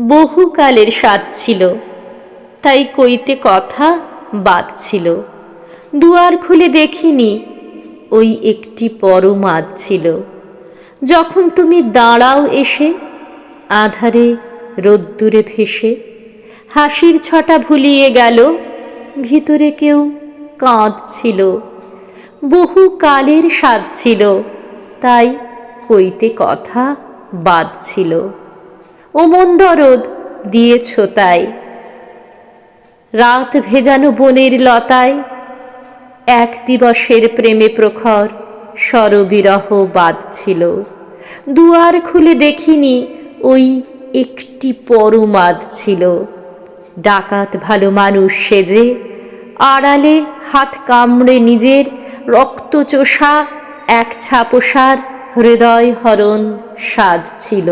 বহুকালের স্বাদ ছিল। তাই কইতে কথা বাদ ছিল। দুয়ার খুলে দেখিনি, ওই একটি পরমাদ ছিল। যখন তুমি দাঁড়াও এসে, আধারে রোদ্দুরে ভেসে, হাসির ছটা ভুলিয়ে গেল, ভিতরে কেউ কাঁদছিল। বহু কালের স্বাদ ছিল, তাই কইতে কথা বাদ ছিল। ও মন দরদ দিয়েছ তাই। রাত ভেজানো বনের লতায় এক দিবসের প্রেমে প্রখর সরবিরহ বাঁধছিল। দুয়ার খুলে দেখিনি ওই একটি পরমাদ ছিল। ডাকাত ভালো মানুষ সেজে আড়ালে হাত কামড়ে নিজের রক্তচোষা এক ছাপোষার হৃদয় হরণ স্বাদ ছিল